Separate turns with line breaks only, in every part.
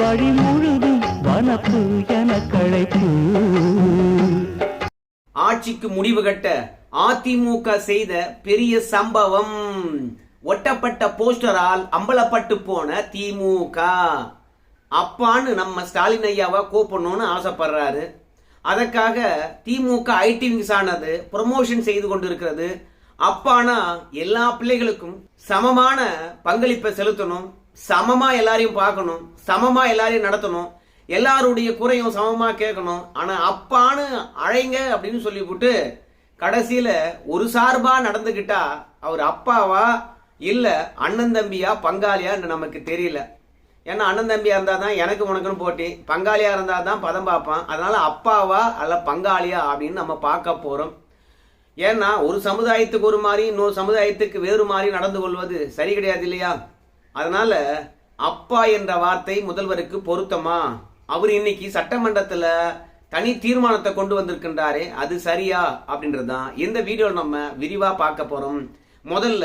வழி முழுதும் வனப்பு என கழைப்பு
ஆட்சிக்கு முடிவு கட்ட அதிமுக செய்த பெரிய சம்பவம். ஒட்டப்பட்ட போஸ்டரால் அம்பலப்பட்டு போன திமுக. அப்பான்னு நம்ம ஸ்டாலின் ஐயாவை கூப்பிடணும்னு ஆசைப்படுறாரு. அதற்காக திமுக ஐடி விங்ஸ் ஆனது ப்ரொமோஷன் செய்து கொண்டிருக்கிறது. அப்பானா எல்லா பிள்ளைகளுக்கும் சமமான பங்களிப்பை செலுத்தணும். சமமாக எல்லாரையும் பார்க்கணும் சமமாக எல்லாரையும் நடத்தணும் எல்லாருடைய குறையும் சமமாக கேட்கணும். ஆனால் அப்பான்னு அழைங்க அப்படின்னு சொல்லிவிட்டு கடைசியில் ஒரு சார்பாக நடந்துக்கிட்டா அவர் அப்பாவா இல்லை அண்ணன் தம்பியா பங்காளியான்னு நமக்கு தெரியல. ஏன்னா அண்ணன் தம்பியாக இருந்தால் தான் எனக்கு உனக்குன்னு போட்டி பங்காளியாக இருந்தால் தான் பதம் பார்ப்பான். அதனால் அப்பாவா அல்ல பங்காளியா அப்படின்னு நம்ம பார்க்க போகிறோம் ஏன்னா ஒரு சமுதாயத்துக்கு ஒரு மாதிரி இன்னொரு சமுதாயத்துக்கு வேறு மாதிரி நடந்து கொள்வது சரி கிடையாது இல்லையா? அதனால அப்பா என்ற வார்த்தை முதல்வருக்கு பொருத்தமா? அவர் இன்னைக்கு சட்டமன்றத்துல தனி தீர்மானத்தை கொண்டு வந்திருக்கின்றாரே அது சரியா? அப்படின்றதுதான். இந்த வீடியோவில் நம்ம விரிவா பார்க்க போறோம். முதல்ல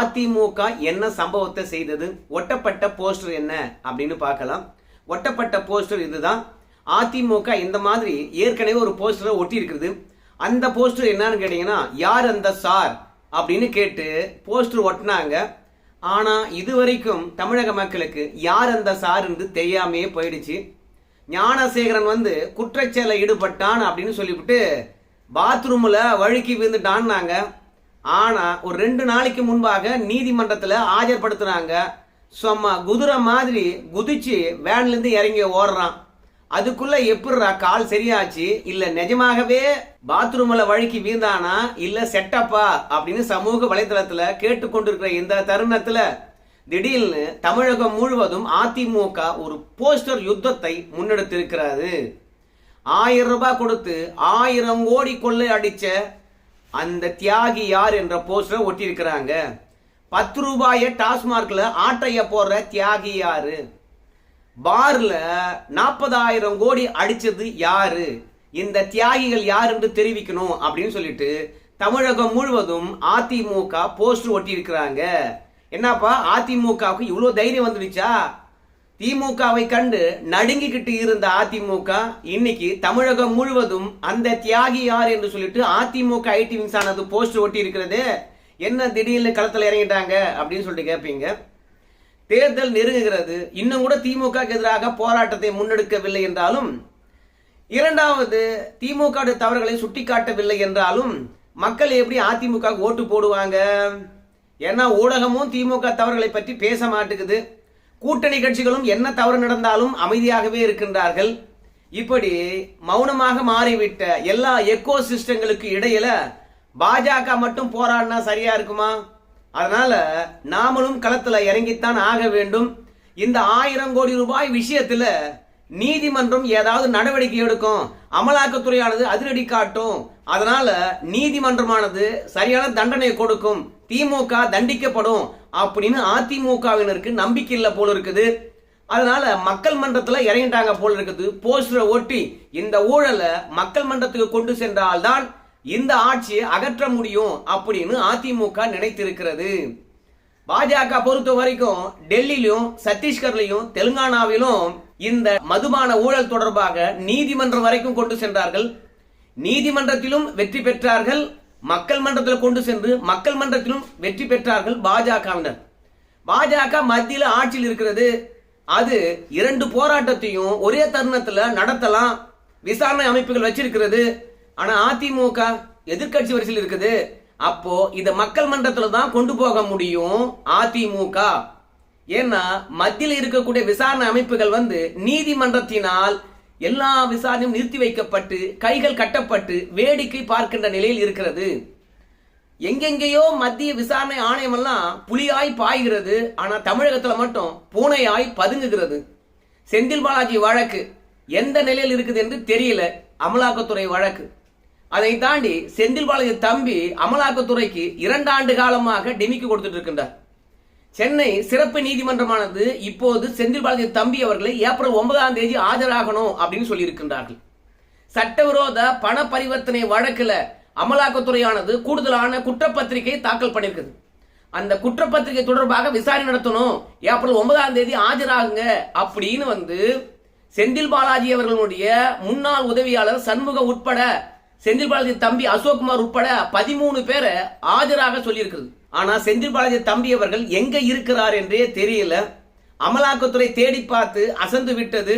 அதிமுக என்ன சம்பவத்தை செய்தது? ஒட்டப்பட்ட போஸ்டர் என்ன? அப்படின்னு பார்க்கலாம். ஒட்டப்பட்ட போஸ்டர் இதுதான். அதிமுக இந்த மாதிரி ஏற்கனவே ஒரு போஸ்டரை ஒட்டி இருக்குது அந்த போஸ்டர் என்னன்னு கேட்டீங்கன்னா யார் அந்த சார்? அப்படின்னு கேட்டு போஸ்டர் ஒட்டினாங்க. ஆனா இதுவரைக்கும் தமிழக மக்களுக்கு யார் அந்த சார் தெரியாமையே போயிடுச்சு. ஞானசேகரன் வந்து குற்றச்செயல ஈடுபட்டான் அப்படின்னு சொல்லிவிட்டு பாத்ரூமில் வழுக்கி விழுந்துட்டான்னாங்க. ஆனால் ஒரு ரெண்டு நாளைக்கு முன்பாக நீதிமன்றத்தில் ஆஜர்படுத்துனாங்க. சும்மா குதிரை மாதிரி குதிச்சு வேன்லேருந்து இறங்கி ஓடுறான். அதுக்குள்ள எப்படிரா கால் சரியாச்சு? இல்ல நிஜமாகவே பாத்ரூம்ல வழுக்கி வீழ்ந்தானா? இல்ல செட்டப்பா அப்படின்னு சமூக வலைதளத்துல கேட்டுக்கொண்டிருக்கிற இந்த தருணத்துல திடீர்னு தமிழகம் முழுவதும் அதிமுக ஒரு போஸ்டர் யுத்தத்தை முன்னெடுத்திருக்கிறது. ஆயிரம் ரூபாய் கொடுத்து ஆயிரம் கோடி கொள்ளை அடிச்ச அந்த தியாகி யார் என்ற போஸ்டரை ஒட்டியிருக்கிறாங்க. பத்து ரூபாய டாஸ்மார்க்ல ஆட்டைய போடுற தியாகி யாரு? பார்ல நாற்பதாயிரம் கோடி அடிச்சது யாரு? இந்த தியாகிகள் யார் என்று தெரிவிக்கணும் அப்படின்னு சொல்லிட்டு தமிழகம் முழுவதும் அதிமுக போஸ்டர் ஒட்டி இருக்கிறாங்க. என்னப்பா அதிமுகவுக்கு இவ்வளோ தைரியம் வந்துடுச்சா? திமுகவை கண்டு நடுங்கிக்கிட்டு இருந்த அதிமுக இன்னைக்கு தமிழகம் முழுவதும் அந்த தியாகி யார் என்று சொல்லிட்டு அதிமுக ஐடி விங்ஸ் ஆனது போஸ்டர் ஒட்டி இருக்கிறது. என்ன திடீர்னு களத்தில் இறங்கிட்டாங்க அப்படின்னு சொல்லிட்டு கேட்பீங்க தேர்தல் நெருங்குகிறது. இன்னும் கூட திமுக எதிராக போராட்டத்தை முன்னெடுக்கவில்லை என்றாலும் இரண்டாவது திமுக தவறுகளை சுட்டிக்காட்டவில்லை என்றாலும் மக்கள் எப்படி அதிமுக ஓட்டு போடுவாங்க? ஏன்னா ஊடகமும் திமுக தவறுகளை பற்றி பேச மாட்டேங்குது. கூட்டணி கட்சிகளும் என்ன தவறு நடந்தாலும் அமைதியாகவே இருக்கின்றார்கள். இப்படி மௌனமாக மாறிவிட்ட எல்லா எக்கோ சிஸ்டங்களுக்கு இடையில பாஜக மட்டும் போராடினா சரியா இருக்குமா? அதனால நாமளும் களத்துல இறங்கித்தான் ஆக வேண்டும். இந்த ஆயிரம் கோடி ரூபாய் விஷயத்துல நீதிமன்றம் ஏதாவது நடவடிக்கை எடுக்கும். அமலாக்கத்துறையானது அதிரடி காட்டும். அதனால நீதிமன்றமானது சரியான தண்டனை கொடுக்கும். திமுக தண்டிக்கப்படும் அப்படின்னு அதிமுகவினருக்கு நம்பிக்கை இல்லை போல இருக்குது. அதனால மக்கள் மன்றத்துல இறங்கிட்டாங்க போல இருக்குது. போஸ்டரை ஒட்டி இந்த ஊழலை மக்கள் மன்றத்துக்கு கொண்டு சென்றால்தான் இந்த ஆட்சியை அகற்ற முடியும் அப்படின்னு அதிமுக நினைத்திருக்கிறது. பாஜக பொறுத்த வரைக்கும் டெல்லியிலும் சத்தீஸ்கர்லையும் தெலுங்கானாவிலும் இந்த மதுபான ஊழல் தொடர்பாக நீதிமன்றம் வரைக்கும் கொண்டு சென்றார்கள். நீதிமன்றத்திலும் வெற்றி பெற்றார்கள். மக்கள் மன்றத்தில் கொண்டு சென்று மக்கள் மன்றத்திலும் வெற்றி பெற்றார்கள் பாஜகவினர். பாஜக மத்தியில் ஆட்சியில் இருக்கிறது. அது இரண்டு போராட்டத்தையும் ஒரே தருணத்தில் நடத்தலாம். விசாரணை அமைப்புகள் வச்சிருக்கிறது. ஆனா அதிமுக எதிர்க்கட்சி வரிசையில் இருக்குது. அப்போ இத மக்கள் மன்றத்துல தான் கொண்டு போக முடியும் அதிமுக. ஏன்னா மத்தியில் இருக்கக்கூடிய விசாரணை அமைப்புகள் வந்து நீதிமன்றத்தினால் எல்லா விசாரணையும் நிறுத்தி வைக்கப்பட்டு கைகள் கட்டப்பட்டு வேடிக்கை பார்க்கின்ற நிலையில் இருக்கிறது. எங்கெங்கேயோ மத்திய விசாரணை ஆணையம் எல்லாம் புலியாய் பாய்கிறது. ஆனா தமிழகத்துல மட்டும் பூனையாய் பதுங்குகிறது. செந்தில் பாலாஜி வழக்கு எந்த நிலையில் இருக்குது என்று தெரியல. அமலாக்கத்துறை வழக்கு. அதை தாண்டி செந்தில் பாலாஜி தம்பி அமலாக்கத்துறைக்கு இரண்டு ஆண்டு காலமாக டெமிக்கு கொடுத்துட்டு இருக்கின்றார். சென்னை சிறப்பு நீதிமன்றமானது இப்போது செந்தில் பாலாஜி தம்பி அவர்களை ஏப்ரல் ஒன்பதாம் தேதி ஆஜராகணும் அப்படின்னு சொல்லியிருக்கின்றார்கள். சட்டவிரோத பண பரிவர்த்தனை வழக்கில் அமலாக்கத்துறையானது கூடுதலான குற்றப்பத்திரிகை தாக்கல் பண்ணியிருக்குது. அந்த குற்றப்பத்திரிகை தொடர்பாக விசாரணை நடத்தணும். ஏப்ரல் ஒன்பதாம் தேதி ஆஜராகுங்க அப்படின்னு வந்து செந்தில் பாலாஜி அவர்களுடைய முன்னாள் உதவியாளர் சண்முகம் உட்பட செந்தில் பாலாஜி தம்பி அசோக்குமார் உட்பட பதிமூணு பேரை ஆஜராக சொல்லியிருக்கிறது. ஆனா செந்தில் பாலாஜி தம்பி அவர்கள் எங்க இருக்கிறார் என்றே தெரியல. அமலாக்கத்துறை தேடி பார்த்து அசந்து விட்டது.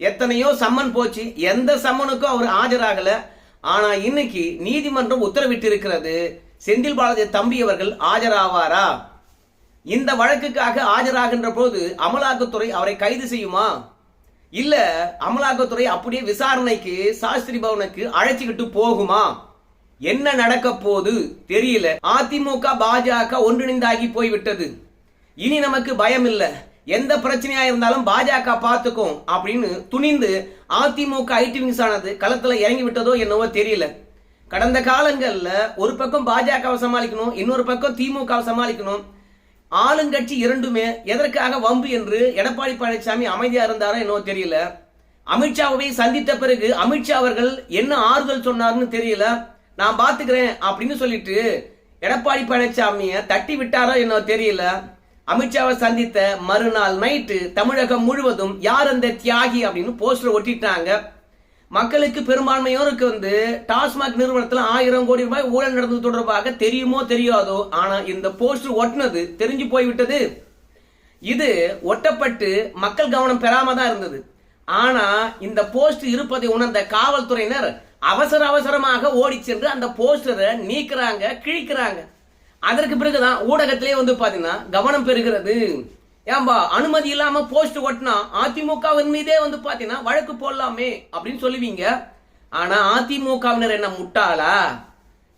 எத்தனையோ சம்மன் போச்சு. எந்த சம்மனுக்கும் அவர் ஆஜராகல. ஆனா இன்னைக்கு நீதிமன்றம் உத்தரவிட்டு இருக்கிறது செந்தில் பாலாஜி தம்பி அவர்கள் ஆஜராவாரா? இந்த வழக்குக்காக ஆஜராகின்ற போது அமலாக்கத்துறை அவரை கைது செய்யுமா? இல்ல அமலாக்கத்துறை அப்படியே விசாரணைக்கு சாஸ்திரி பவனுக்கு அழைச்சிக்கிட்டு போகுமா? என்ன நடக்க போது தெரியல. அதிமுக பாஜக ஒன்றிணைந்தாகி போய்விட்டது. இனி நமக்கு பயம் இல்ல. எந்த பிரச்சனையா இருந்தாலும் பாஜக பார்த்துக்கும் அப்படின்னு துணிந்து அதிமுக ஐடி மிஸ் ஆனது களத்துல இறங்கி விட்டதோ என்னவோ தெரியல. கடந்த காலங்கள்ல ஒரு பக்கம் பாஜகவை சமாளிக்கணும் இன்னொரு பக்கம் திமுகவை சமாளிக்கணும். ஆளுங்கட்சி இரண்டுமே எதற்காக வம்பு என்று எடப்பாடி பழனிசாமி அமைதியா இருந்தாரோ என்னவோ தெரியல. அமித்ஷாவை சந்தித்த பிறகு அமித்ஷா அவர்கள் என்ன ஆறுதல் சொன்னார்னு தெரியல. நான் பாத்துக்கிறேன் அப்படின்னு சொல்லிட்டு எடப்பாடி பழனிசாமிய தட்டி விட்டாரோ என்னவோ தெரியல. அமித்ஷாவை சந்தித்த மறுநாள் நைட்டு தமிழகம் முழுவதும் யார் அந்த தியாகி அப்படின்னு போஸ்டர் ஒட்டிட்டாங்க. மக்களுக்கு பெரும்பான்மையோருக்கு வந்து டாஸ்மாக் நிறுவனத்தில் ஆயிரம் கோடி ரூபாய் ஊழல் நடந்தது தொடர்பாக தெரியுமோ தெரியாதோ ஆனா இந்த போஸ்டர் ஒட்டினது தெரிஞ்சு போய்விட்டது. இது ஒட்டப்பட்டு மக்கள் கவனம் பெறாம தான் இருந்தது. ஆனா இந்த போஸ்ட் இருப்பதை உணர்ந்த காவல்துறையினர் அவசர அவசரமாக ஓடி சென்று அந்த போஸ்டரை நீக்குறாங்க கிழிக்கிறாங்க. அதற்கு பிறகுதான் ஊடகத்திலே வந்து பாத்தீங்கன்னா கவனம் பெறுகிறது. ஏன்பா அனுமதி இல்லாம போஸ்ட் ஒட்டினா அதிமுகவின் மீதே வந்து பாத்தீங்கன்னா வழக்கு போடலாமே அப்படின்னு சொல்லுவீங்க. ஆனா அதிமுகவினர் என்ன முட்டாளா?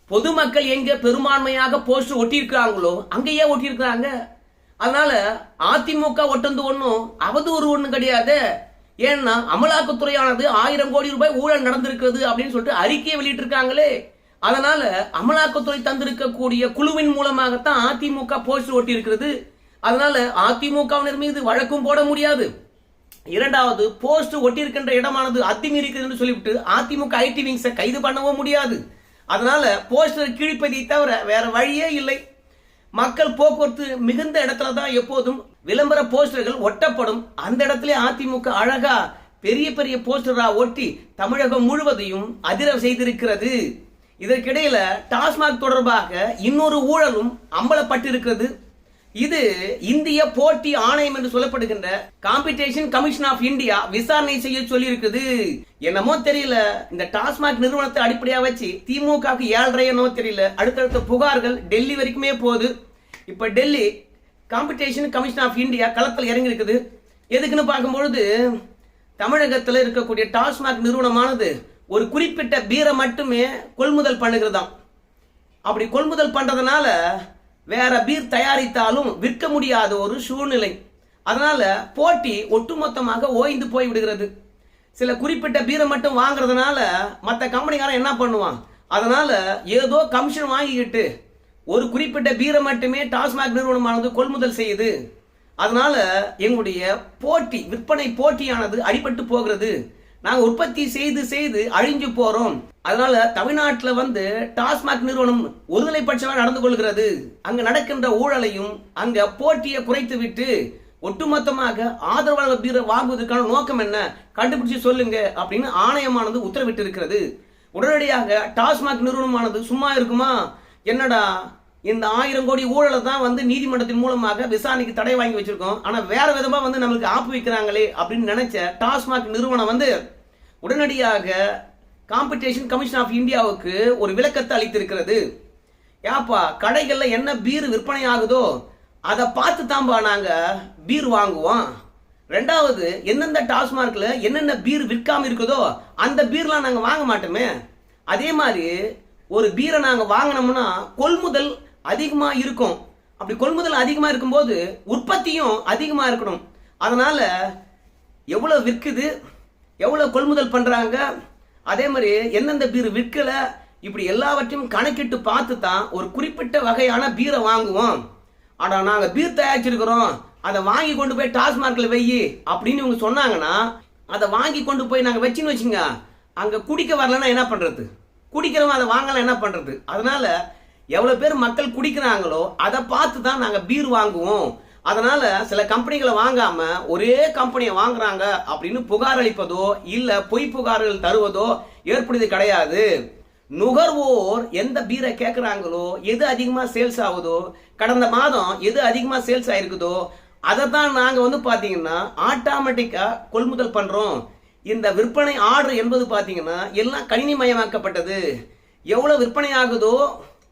பொதுமக்கள் எங்க பெரும்பான்மையாக போஸ்ட் ஒட்டியிருக்கிறாங்களோ அங்கேயே ஒட்டியிருக்கிறாங்க. அதனால அதிமுக ஒட்டந்து ஒன்றும் அவதூறு ஒன்றும் கிடையாது. ஏன்னா அமலாக்கத்துறையானது ஆயிரம் கோடி ரூபாய் ஊழல் நடந்திருக்கிறது அப்படின்னு சொல்லிட்டு அறிக்கையை வெளியிட்டிருக்காங்களே. அதனால அமலாக்கத்துறை தந்திருக்கக்கூடிய குழுவின் மூலமாகத்தான் அதிமுக போஸ்ட் ஒட்டி இருக்கிறது அதனால அதிமுகவினர் மீது வழக்கும் போட முடியாது. இரண்டாவது போஸ்ட் ஒட்டியிருக்கின்ற இடமானது அத்துமீறி இருக்குதுன்னு சொல்லிவிட்டு அதிமுக ஐடி விங்ஸை கைது பண்ணவும் முடியாது. அதனால போஸ்டர் கிழிப்பதை தவிர வேற வழியே இல்லை. மக்கள் போக்குவரத்து மிகுந்த இடத்துல தான் எப்போதும் விளம்பர போஸ்டர்கள் ஒட்டப்படும். அந்த இடத்துல அதிமுக அழகா பெரிய பெரிய போஸ்டரா ஒட்டி தமிழகம் முழுவதையும் அதிர செய்திருக்கிறது. இதற்கிடையில டாஸ்மாக் தொடர்பாக இன்னொரு ஊழலும் அம்பலப்பட்டிருக்கிறது. இது இந்திய போட்டி ஆணையம் என்று சொல்லப்படுகின்ற காம்படிஷன் கமிஷன் ஆஃப் இந்தியா விசாரணை செய்ய சொல்லியிருக்குது. என்னமோ தெரியல. இந்த டாஸ்மாக் நிறுவனத்தை அடிப்படையா வச்சு திமுகவுக்கு ஏழரை என்னமோ தெரியல. அடுத்தடுத்த புகார்கள் டெல்லி வரைக்குமே போகுது. இப்ப Delhi competition commission of India களத்தில் இறங்கி இருக்குது எதுக்குன்னு பார்க்கும்பொழுது தமிழகத்தில் இருக்கக்கூடிய டாஸ்மாக் நிறுவனமானது ஒரு குறிப்பிட்ட பீரை மட்டுமே கொள்முதல் பண்ணுகிறதாம். அப்படி கொள்முதல் பண்றதுனால வேற பீர் தயாரித்தாலும் விற்க முடியாத ஒரு சூழ்நிலை. அதனால போட்டி ஒட்டுமொத்தமாக ஓய்ந்து போய் விடுகிறது சில குறிப்பிட்ட பீரை மட்டும் வாங்குறதுனால மற்ற கம்பெனிக்காரன் என்ன பண்ணுவான்? அதனால ஏதோ கமிஷன் வாங்கிக்கிட்டு ஒரு குறிப்பிட்ட பீரை மட்டுமே டாஸ்மாக் நிறுவனமானது கொள்முதல் செய்யுது. அதனால எங்களுடைய போட்டி விற்பனை போட்டியானது அடிபட்டு போகிறது. நாங்கள் உற்பத்தி செய்து செய்து அழிஞ்சு போறோம். அதனால தமிழ்நாட்டில் வந்து டாஸ்மாக் நிறுவனம் ஒருதலை பட்சமாக நடந்து கொள்கிறது. அங்கு நடக்கின்ற ஊழலையும் அங்க போட்டியை குறைத்து விட்டு ஒட்டுமொத்தமாக ஆதரவாளர் பீரை வாங்குவதற்கான நோக்கம் என்ன? கண்டுபிடிச்சு சொல்லுங்க அப்படின்னு ஆணையமானது உத்தரவிட்டு இருக்கிறது உடனடியாக டாஸ்மாக் நிறுவனமானது சும்மா இருக்குமா? என்னடா? இந்த ஆயிரம் கோடி ஊழலை தான் வந்து நீதிமன்றத்தின் மூலமாக விசாரணைக்கு தடை வாங்கி வச்சிருக்கோம். ஆனால் வேற விதமாக வந்து நம்மளுக்கு ஆப்பு வைக்கிறாங்களே அப்படின்னு நினைச்ச டாஸ்மாக் நிறுவனம் வந்து உடனடியாக காம்படிஷன் கமிஷன் ஆஃப் இந்தியாவுக்கு ஒரு விளக்கத்தை அளித்திருக்கிறது. ஏப்பா கடைகளில் என்ன பீர் விற்பனை ஆகுதோ அதை பார்த்து தான்பா நாங்கள் பீர் வாங்குவோம். ரெண்டாவது எந்தெந்த டாஸ்மார்க்ல என்னென்ன பீர் விற்காம இருக்குதோ அந்த பீர்லாம் நாங்கள் வாங்க மாட்டோமே. அதே மாதிரி ஒரு பீரை நாங்கள் வாங்கினோம்னா கொள்முதல் அதிகமாக இருக்கும். அப்படி கொள்முதல் அதிகமாக இருக்கும்போது உற்பத்தியும் அதிகமாக இருக்கணும். அதனால் எவ்வளோ விற்குது எவ்வளோ கொள்முதல் பண்ணுறாங்க அதே மாதிரி எந்தெந்த பீர் விற்கல இப்படி எல்லாவற்றையும் கணக்கிட்டு பார்த்து தான் ஒரு குறிப்பிட்ட வகையான பீரை வாங்குவோம். ஆனால் நாங்கள் பீர் தயாரிச்சிருக்கிறோம் அதை வாங்கி கொண்டு போய் டாஸ்மார்க்கில் வெயி அப்படின்னு இவங்க சொன்னாங்கன்னா அதை வாங்கி கொண்டு போய் நாங்கள் வச்சுன்னு வச்சுங்க அங்கே குடிக்க வரலன்னா என்ன பண்ணுறது குடிக்கிறவன் அதை வாங்கலாம் என்ன பண்ணுறது அதனால எவ்வளவு பேர் மக்கள் குடிக்கிறாங்களோ அதை பார்த்து தான் நாங்க பீர் வாங்குவோம். அதனால சில கம்பெனிகளை வாங்காம ஒரே கம்பெனியை வாங்குறாங்க அப்படின்னு புகார் அளிப்பதோ இல்ல பொய் புகார்கள் தருவதோ ஏற்படுது கிடையாது. நுகர்வோர் எந்த பீரை கேட்குறாங்களோ எது அதிகமாக சேல்ஸ் ஆகுதோ கடந்த மாதம் எது அதிகமாக சேல்ஸ் ஆயிருக்குதோ அதை தான் நாங்கள் வந்து பார்த்தீங்கன்னா ஆட்டோமேட்டிக்காக கொள்முதல் பண்ணுறோம் இந்த விற்பனை ஆர்டர் என்பது பார்த்தீங்கன்னா எல்லாம் கணினிமயமாக்கப்பட்டது. எவ்வளோ விற்பனை ஆகுதோ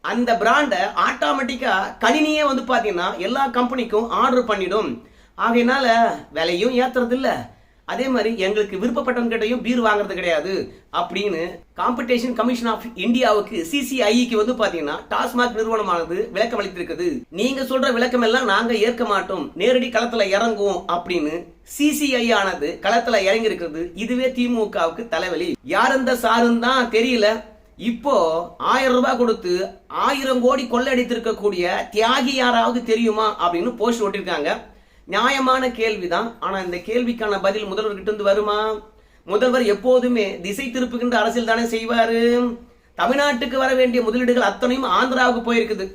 அந்த பிராண்டை ஆட்டோமேட்டிக்காக கணினியே வந்து பார்த்தீங்கன்னா எல்லா கம்பெனிக்கும் ஆர்டர் பண்ணிடும். ஆகையினால விலையும் ஏற்றுறது இல்லை அதே மாதிரி எங்களுக்கு விருப்பப்பட்டவங்கிட்டையும் பீர் வாங்குறது கிடையாது அப்படின்னு காம்படிஷன் கமிஷன் ஆஃப் இந்தியாவுக்கு சிசிஐக்கு வந்து பாத்தீங்கன்னா டாஸ்மாக் நிறுவனமானது விளக்கம் அளித்திருக்குது. நீங்க சொல்ற விளக்கம் எல்லாம் நாங்க ஏற்க மாட்டோம். நேரடி களத்துல இறங்குவோம் அப்படின்னு சிசிஐ ஆனது களத்துல இறங்கி இருக்கிறது இதுவே திமுகவுக்கு தலைவலி. யார் இந்த சாருன்னு தான் தெரியல. இப்போ ஆயிரம் ரூபாய் கொடுத்து ஆயிரம் கோடி கொள்ளையடித்திருக்கக்கூடிய தியாகி யாராவது தெரியுமா அப்படின்னு போஸ்ட் ஓட்டியிருக்காங்க நியாயமான கேள்விதான். ஆனா இந்த கேள்விக்கான பதில் முதல்வர்கிட்ட இருந்து வருமா? முதல்வர் எப்போதுமே திசை திருப்புகின்ற அரசியல் தானே செய்வாரு. தமிழ்நாட்டுக்கு வர வேண்டிய முதலீடுகள் அத்தனையும் ஆந்திராவுக்கு போயிருக்குது.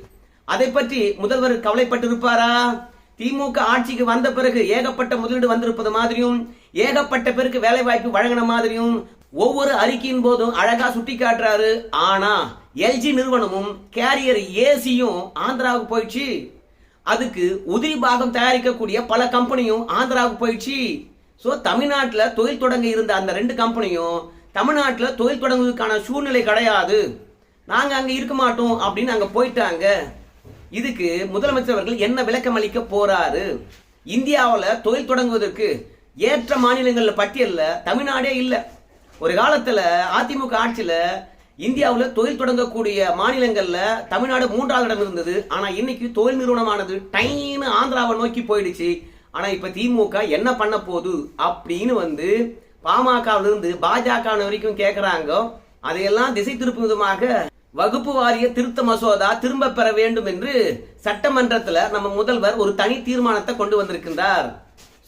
அதை பற்றி முதல்வர் கவலைப்பட்டிருப்பாரா? திமுக ஆட்சிக்கு வந்த பிறகு ஏகப்பட்ட முதலீடு வந்திருப்பது மாதிரியும் ஏகப்பட்ட பேருக்கு வேலை வாய்ப்பு வழங்கின மாதிரியும் ஒவ்வொரு அறிக்கையின் போதும் அழகா சுட்டி காட்டுறாரு. ஆனா எல்ஜி நிறுவனமும் கேரியர் ஏசியும் ஆந்திராவுக்கு போயிடுச்சு. அதுக்கு உதிரி பாகம் தயாரிக்கக்கூடிய பல கம்பெனியும் ஆந்திராவுக்கு போயிடுச்சு. ஸோ தமிழ்நாட்டில் தொழில் தொடங்க இருந்த அந்த ரெண்டு கம்பெனியும் தமிழ்நாட்டில் தொழில் தொடங்குவதற்கான சூழ்நிலை கிடையாது. நாங்கள் அங்கே இருக்க மாட்டோம் அப்படின்னு அங்கே போயிட்டாங்க. இதுக்கு முதலமைச்சர் அவர்கள் என்ன விளக்கம் அளிக்க போறாரு? இந்தியாவில் தொழில் தொடங்குவதற்கு ஏற்ற மாநிலங்கள் பட்டியலில் தமிழ்நாடே இல்லை. ஒரு காலத்துல அதிமுக ஆட்சியில இந்தியாவில் தொழில் தொடங்கக்கூடிய மாநிலங்களில் தமிழ்நாடு மூன்றாவது இடம் இருந்தது. ஆனா இன்னைக்கு தொழில் நிறுவனமானது டைன்னு ஆந்திராவை நோக்கி போயிடுச்சு. ஆனா இப்ப திமுக என்ன பண்ண போகுது அப்படின்னு வந்து பாமகவிலிருந்து இருந்து பாஜக வரைக்கும் கேக்குறாங்க. அதையெல்லாம் திசை திருப்பும் விதமாக வகுப்பு வாரிய திருத்த மசோதா திரும்ப பெற வேண்டும் என்று சட்டமன்றத்துல நம்ம முதல்வர் ஒரு தனி தீர்மானத்தை கொண்டு வந்திருக்கின்றார்.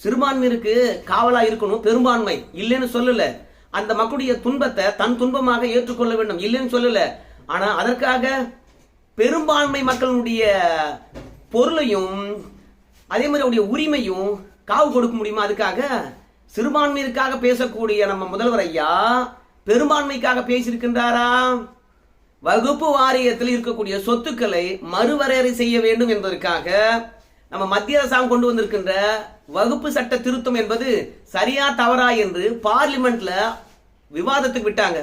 சிறுபான்மையிற்கு காவலா இருக்கணும் பெரும்பான்மை. இல்லைன்னு சொல்லல. அந்த மக்களுடைய துன்பத்தை தன் துன்பமாக ஏற்றுக்கொள்ள வேண்டும். இல்லைன்னு சொல்லல. ஆனா அதற்காக பெரும்பான்மை மக்களுடைய பொருளையும் அதே மாதிரி அவருடைய உரிமையும் காவு கொடுக்க முடியுமா? அதுக்காக சிறுபான்மையிற்காக பேசக்கூடிய நம்ம முதல்வர் ஐயா பெரும்பான்மைக்காக பேசியிருக்கின்றாரா? வகுப்பு வாரியத்தில் இருக்கக்கூடிய சொத்துக்களை மறுவரையறை செய்ய வேண்டும் என்பதற்காக நம்ம மத்திய அரசாங்கம் கொண்டு வந்திருக்கின்ற வகுப்பு சட்ட திருத்தம் என்பது சரியா தவறா என்று பார்லிமெண்ட்ல விவாதத்துக்கு விட்டாங்க.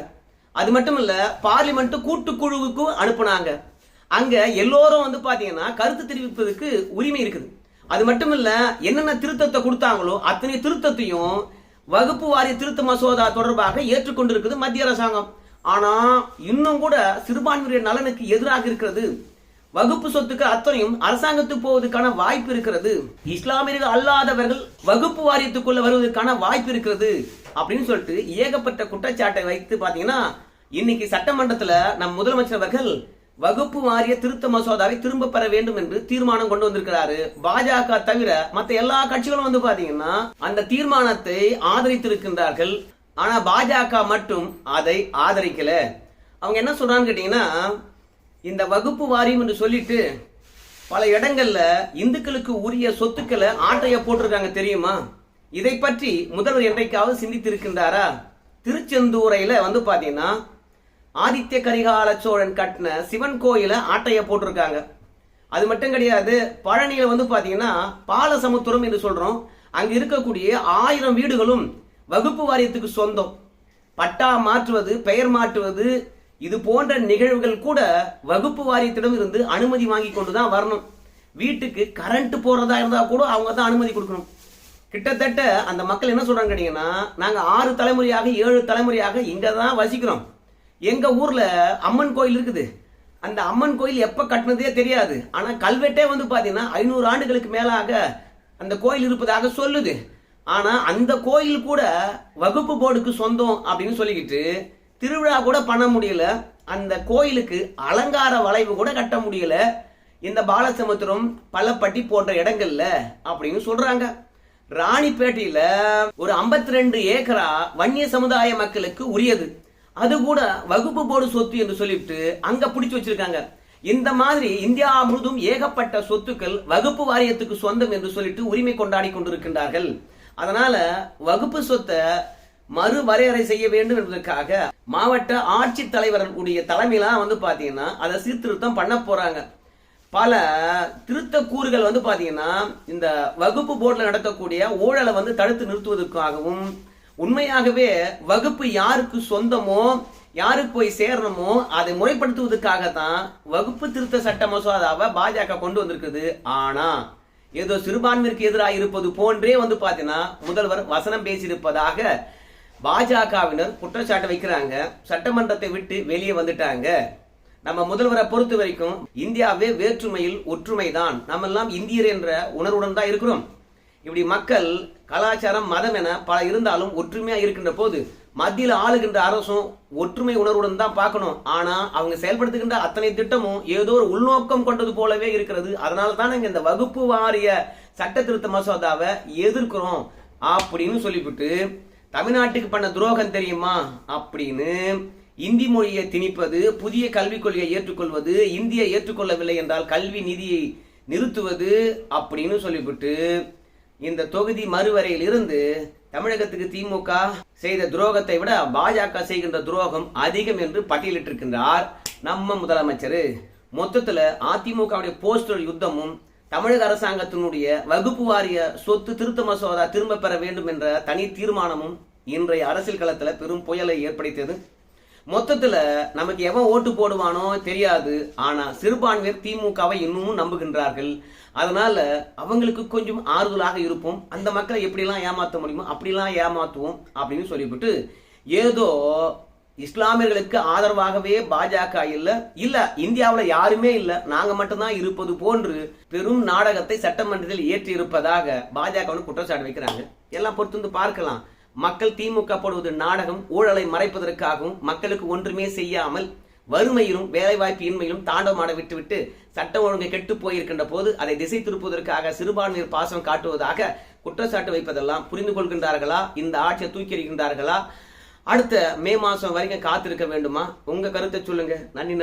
அது மட்டும் இல்ல பார்லிமெண்ட் கூட்டுக்குழுவுக்கும் அனுப்புனாங்க. அங்க எல்லோரும் வந்து பாத்தீங்கன்னா கருத்து தெரிவிப்பதற்கு உரிமை இருக்குது. அது மட்டும் இல்ல என்னென்ன திருத்தத்தை கொடுத்தாங்களோ அத்தனை திருத்தத்தையும் வகுப்பு வாரிய திருத்த மசோதா தொடர்பாக ஏற்றுக்கொண்டிருக்குது மத்திய அரசாங்கம். ஆனா இன்னும் கூட சிறுபான்மையுடைய நலனுக்கு எதிராக இருக்கிறது. வகுப்பு சொத்துக்கு அத்தனையும் அரசாங்கத்துக்கு போவதற்கான வாய்ப்பு இருக்கிறது. இஸ்லாமியர்கள் அல்லாதவர்கள் வகுப்பு வாரியத்துக்குள்ள வருவதற்கான வாய்ப்பு இருக்கிறது. அப்படின்னு சொல்லிட்டு ஏகப்பட்ட குற்றச்சாட்டை வைத்து பாத்தீங்கன்னா இன்னைக்கு சட்டமன்றத்துல நம் முதலமைச்சர் அவர்கள் வகுப்பு வாரிய திருத்த மசோதாவை திரும்ப பெற வேண்டும் என்று தீர்மானம் கொண்டு வந்திருக்கிறாரு. பாஜக தவிர மற்ற எல்லா கட்சிகளும் வந்து பாத்தீங்கன்னா அந்த தீர்மானத்தை ஆதரித்திருக்கின்றார்கள். ஆனா பாஜக மட்டும் அதை ஆதரிக்கல. அவங்க என்ன சொல்றான்னு கேட்டீங்கன்னா இந்த வகுப்பு வாரியம் என்று சொல்லிட்டு பல இடங்கள்ல இந்துக்களுக்கு உரிய சொத்துக்களை ஆட்டைய போட்டிருக்காங்க தெரியுமா? இதை பற்றி முதல்வர் என்றைக்காவது சிந்தித்திருக்கின்றாரா? திருச்செந்தூரையில வந்து பாத்தீங்கன்னா ஆதித்ய கரிகால சோழன் கட்டின சிவன் கோயில ஆட்டைய போட்டிருக்காங்க. அது மட்டும் கிடையாது பழனியில வந்து பாத்தீங்கன்னா பாலசமுத்திரம் என்று சொல்றோம். அங்க இருக்கக்கூடிய ஆயிரம் வீடுகளும் வகுப்பு வாரியத்துக்கு சொந்தம். பட்டா மாற்றுவது பெயர் மாற்றுவது இது போன்ற நிகழ்வுகள் கூட வகுப்பு வாரியத்திடம் இருந்து அனுமதி வாங்கி கொண்டு தான் வரணும். வீட்டுக்கு கரண்ட் போறதா இருந்தா கூட அவங்க தான் அனுமதி கொடுக்கணும். கிட்டத்தட்ட அந்த மக்கள் என்ன சொல்றாங்க கேட்டீங்கன்னா நாங்க ஆறு தலைமுறையாக ஏழு தலைமுறையாக இங்க தான் வசிக்கிறோம். எங்க ஊர்ல அம்மன் கோயில் இருக்குது. அந்த அம்மன் கோயில் எப்ப கட்டினதே தெரியாது. ஆனா கல்வெட்டே வந்து பாத்தீங்கன்னா ஐநூறு ஆண்டுகளுக்கு மேலாக அந்த கோயில் இருப்பதாக சொல்லுது. ஆனா அந்த கோயில் கூட வகுப்பு போர்டுக்கு சொந்தம் அப்படின்னு சொல்லிக்கிட்டு திருவிழா கூட பண்ண முடியல. அந்த கோயிலுக்கு அலங்கார வளைவு கூட கட்ட முடியல. இந்த பாலசமுத்திரம் பள்ளப்பட்டி போன்ற இடங்கள்ல அப்படின்னு சொல்றாங்க. ராணிப்பேட்டையில ஒரு 52 ரெண்டு ஏக்கரா வன்னிய சமுதாய மக்களுக்கு உரியது. அது கூட வகுப்பு போர்டு சொத்து என்று சொல்லிட்டு அங்க பிடிச்சு வச்சிருக்காங்க. இந்த மாதிரி இந்தியா முழுதும் ஏகப்பட்ட சொத்துக்கள் வகுப்பு வாரியத்துக்கு சொந்தம் என்று சொல்லிட்டு உரிமை கொண்டாடி கொண்டிருக்கின்றார்கள். அதனால வகுப்பு சொத்தை மறுவரையறை செய்ய வேண்டும் என்பதற்காக மாவட்ட ஆட்சித் தலைவர்களுடைய தலைமையிலாம் வந்து பாத்தீங்கன்னா அதை சீர்திருத்தம் பண்ண போறாங்க. பல திருத்த கூறுகள் வந்து பார்த்தீங்கன்னா இந்த வகுப்பு போர்டில் நடத்தக்கூடிய ஊழலை வந்து தடுத்து நிறுத்துவதற்காகவும் உண்மையாகவே வகுப்பு யாருக்கு சொந்தமோ யாருக்கு போய் சேரணுமோ அதை முறைப்படுத்துவதற்காக தான் வகுப்பு திருத்த சட்ட மசோதாவை பாஜக கொண்டு வந்திருக்குது. ஆனா ஏதோ சிறுபான்மையிற்கு எதிராக இருப்பது போன்றே வந்து பார்த்தீங்கன்னா முதல்வர் வசனம் பேசியிருப்பதாக பாஜகவினர் குற்றச்சாட்டு வைக்கிறாங்க. சட்டமன்றத்தை விட்டு வெளியே வந்துட்டாங்க. நம்ம முதல்வரை பொறுத்த வரைக்கும் இந்தியாவே வேற்றுமையில் ஒற்றுமைதான். நம்ம எல்லாம் இந்தியர் என்ற உணர்வுடன் தான் இருக்கிறோம். இப்படி மக்கள் கலாச்சாரம் மதம் என பல இருந்தாலும் ஒற்றுமையா இருக்கின்ற போது மத்தியில் ஆளுகின்ற அரசும் ஒற்றுமை உணர்வுடன் தான் பார்க்கணும். ஆனா அவங்க செயல்படுத்துகின்ற அத்தனை திட்டமும் ஏதோ ஒரு உள்நோக்கம் கொண்டது போலவே இருக்கிறது. அதனால தான் இந்த வகுப்பு வாரிய சட்ட திருத்த மசோதாவை எதிர்க்கிறோம் அப்படின்னு சொல்லிவிட்டு தமிழ்நாட்டுக்கு பண்ண துரோகம் தெரியுமா அப்படின்னு இந்தி மொழியை திணிப்பது புதிய கல்விக் கொள்கையை ஏற்றுக்கொள்வது இந்தியை ஏற்றுக்கொள்ளவில்லை என்றால் கல்வி நிதியை நிறுத்துவது அப்படின்னு சொல்லிவிட்டு இந்த தொகுதி மறுவரையில் இருந்து தமிழகத்துக்கு திமுக செய்த துரோகத்தை விட பாஜக செய்கின்ற துரோகம் அதிகம் என்று பட்டியலிட்டிருக்கின்றார் நம்ம முதலமைச்சர். மொத்தத்தில் அதிமுகவுடைய போஸ்டர் யுத்தமும் தமிழக அரசாங்கத்தினுடைய வகுப்பு வாரிய சொத்து திருத்த மசோதா திரும்ப பெற வேண்டும் என்ற தனி தீர்மானமும் இன்றைய அரசியல் களத்தில் பெரும் புயலை ஏற்படுத்தியது. மொத்தத்துல நமக்கு எவன் ஓட்டு போடுவானோ தெரியாது. ஆனா சிறுபான்மையர் திமுகவை இன்னமும் நம்புகின்றார்கள். அதனால அவங்களுக்கு கொஞ்சம் ஆறுதலாக இருப்போம். அந்த மக்களை எப்படிலாம் ஏமாற்ற முடியுமோ அப்படிலாம் ஏமாத்துவோம் அப்படின்னு சொல்லிவிட்டு ஏதோ இஸ்லாமியர்களுக்கு ஆதரவாகவே பாஜக இல்ல இல்ல இந்தியாவில் யாருமே இல்ல. நாங்க மட்டும்தான் இருப்பது போன்று பெரும் நாடகத்தை சட்டமன்றத்தில் ஏற்றி இருப்பதாக பாஜக வந்து குற்றச்சாட்டு வைக்கிறாங்க. எல்லாம் பொறுத்து வந்து பார்க்கலாம். மக்கள் திமுக போடுவது நாடகம் ஊழலை மறைப்பதற்காகவும் மக்களுக்கு ஒன்றுமே செய்யாமல் வறுமையிலும் வேலைவாய்ப்பு இன்மையிலும் தாண்டவமாட விட்டுவிட்டு சட்டம் ஒழுங்கு கெட்டு போயிருக்கின்ற போது அதை திசை திருப்புவதற்காக சிறுபான்மையர் பாசம் காட்டுவதாக குற்றச்சாட்டு வைப்பதெல்லாம் புரிந்து கொள்கின்றார்களா? இந்த ஆட்சியை தூக்கி எறிகின்றார்களா? அடுத்த மே மாசம் வரைக்கும் காத்திருக்க வேண்டுமா? உங்க கருத்தை சொல்லுங்க. நன்றி நன்றி.